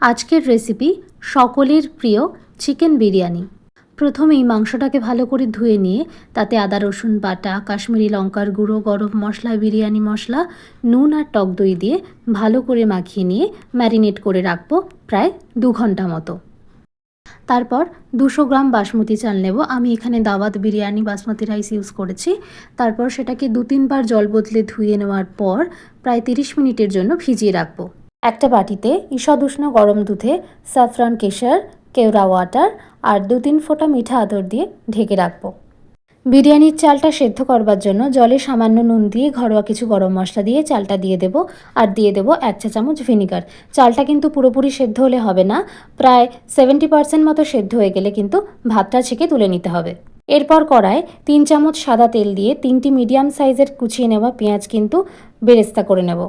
আজকের রেসিপি সকলের প্রিয় চিকেন বিরিয়ানি। প্রথমেই মাংসটাকে ভালো করে ধুয়ে নিয়ে তাতে আদা, রসুন, বাটা, কাশ্মীরি লঙ্কার গুঁড়ো, গরম মশলা, বিরিয়ানি মশলা, নুন আর টক দই দিয়ে ভালো করে মাখিয়ে নিয়ে ম্যারিনেট করে রাখব প্রায় দু ঘণ্টা মতো। তারপর দুশো গ্রাম বাসমতি চাল নেব। আমি এখানে দাওয়াত বিরিয়ানি, বাসমতি রাইস ইউজ করেছি। তারপর সেটাকে দু তিনবার জল বদলে ধুয়ে নেওয়ার পর প্রায় তিরিশ মিনিটের জন্য ভিজিয়ে রাখব। একটা বাটিতে ঈষদ উষ্ণ গরম দুধে স্যাফরান কেশর, কেওড়া ওয়াটার আর দু তিন ফোঁটা মিঠা আদর দিয়ে ঢেকে রাখব। বিরিয়ানির চালটা সেদ্ধ করবার জন্য জলে সামান্য নুন দিয়ে ঘরোয়া কিছু গরম মশলা দিয়ে চালটা দিয়ে দেব আর দিয়ে দেব এক চা চামচ ভিনিগার। চালটা কিন্তু পুরোপুরি সেদ্ধ হলে হবে না, প্রায় সেভেন্টি পার্সেন্ট মতো সেদ্ধ হয়ে গেলে কিন্তু ভাতটা ছেঁকে তুলে নিতে হবে। এরপর কড়ায় তিন চামচ সাদা তেল দিয়ে তিনটি মিডিয়াম সাইজের কুচিয়ে নেওয়া পেঁয়াজ কিন্তু বেরেস্তা করে নেব।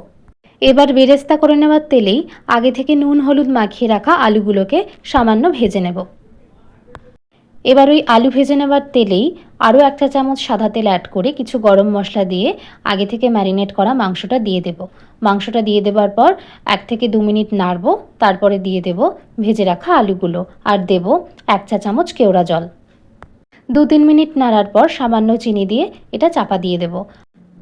এবার বেরেস্তা করে নেওয়ার তেলেই আগে থেকে নুন, হলুদ মাখিয়ে রাখা আলুগুলোকে সামান্য ভেজে নেব। এবার ওই আলু ভেজে নেওয়ার তেলেই আরও একটা চামচ সাদা তেল অ্যাড করে কিছু গরম মশলা দিয়ে আগে থেকে ম্যারিনেট করা মাংসটা দিয়ে দেব। মাংসটা দিয়ে দেবার পর এক থেকে দু মিনিট নাড়ব, তারপরে দিয়ে দেব ভেজে রাখা আলুগুলো আর দেব এক চা চামচ কেওড়া জল। দু তিন মিনিট নাড়ার পর সামান্য চিনি দিয়ে এটা চাপা দিয়ে দেব।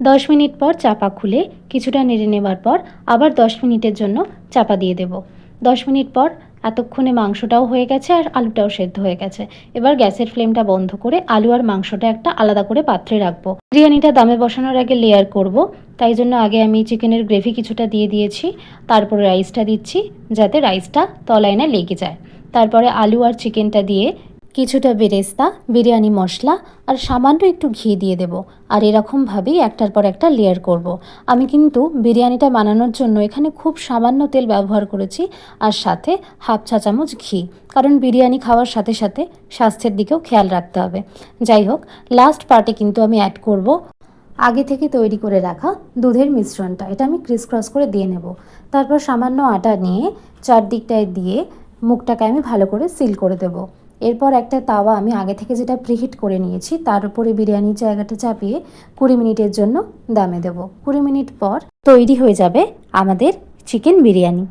দশ মিনিট পর চাপা খুলে কিছুটা নেড়ে নেবার পর আবার দশ মিনিটের জন্য চাপা দিয়ে দেব। দশ মিনিট পর এতক্ষণে মাংসটাও হয়ে গেছে আর আলুটাও সেদ্ধ হয়ে গেছে। এবার গ্যাসের ফ্লেমটা বন্ধ করে আলু আর মাংসটা একটা আলাদা করে পাত্রে রাখব। বিরিয়ানিটা দামে বসানোর আগে লেয়ার করব, তাই জন্য আগে আমি চিকেনের গ্রেভি কিছুটা দিয়ে দিয়েছি, তারপরে রাইসটা দিচ্ছি, যাতে রাইসটা তলায় না লেগে যায়। তারপরে আলু আর চিকেনটা দিয়ে কিছুটা বেরেস্তা, বিরিয়ানি মশলা আর সামান্য একটু ঘি দিয়ে দেব। আর এরকমভাবেই একটার পর একটা লেয়ার করব। আমি কিন্তু বিরিয়ানিটা বানানোর জন্য এখানে খুব সামান্য তেল ব্যবহার করেছি আর সাথে হাফ চা চামচ ঘি। কারণ বিরিয়ানি খাওয়ার সাথে সাথে স্বাস্থ্যের দিকেও খেয়াল রাখতে হবে। যাই হোক লাস্ট পার্টে কিন্তু আমি অ্যাড করব আগে থেকে তৈরি করে রাখা দুধের মিশ্রণটা। এটা আমি ক্রিস ক্রস করে দিয়ে নেব। তারপর সামান্য আটা নিয়ে চারদিকটায় দিয়ে মুখটাকে আমি ভালো করে সিল করে দেবো। এরপর একটা তাওয়া আমি আগে থেকে যেটা প্রিহিট করে নিয়েছি, তার উপরে বিরিয়ানির জায়গাটা চাপিয়ে কুড়ি মিনিটের জন্য দামে দেব। কুড়ি মিনিট পর তৈরি হয়ে যাবে আমাদের চিকেন বিরিয়ানি।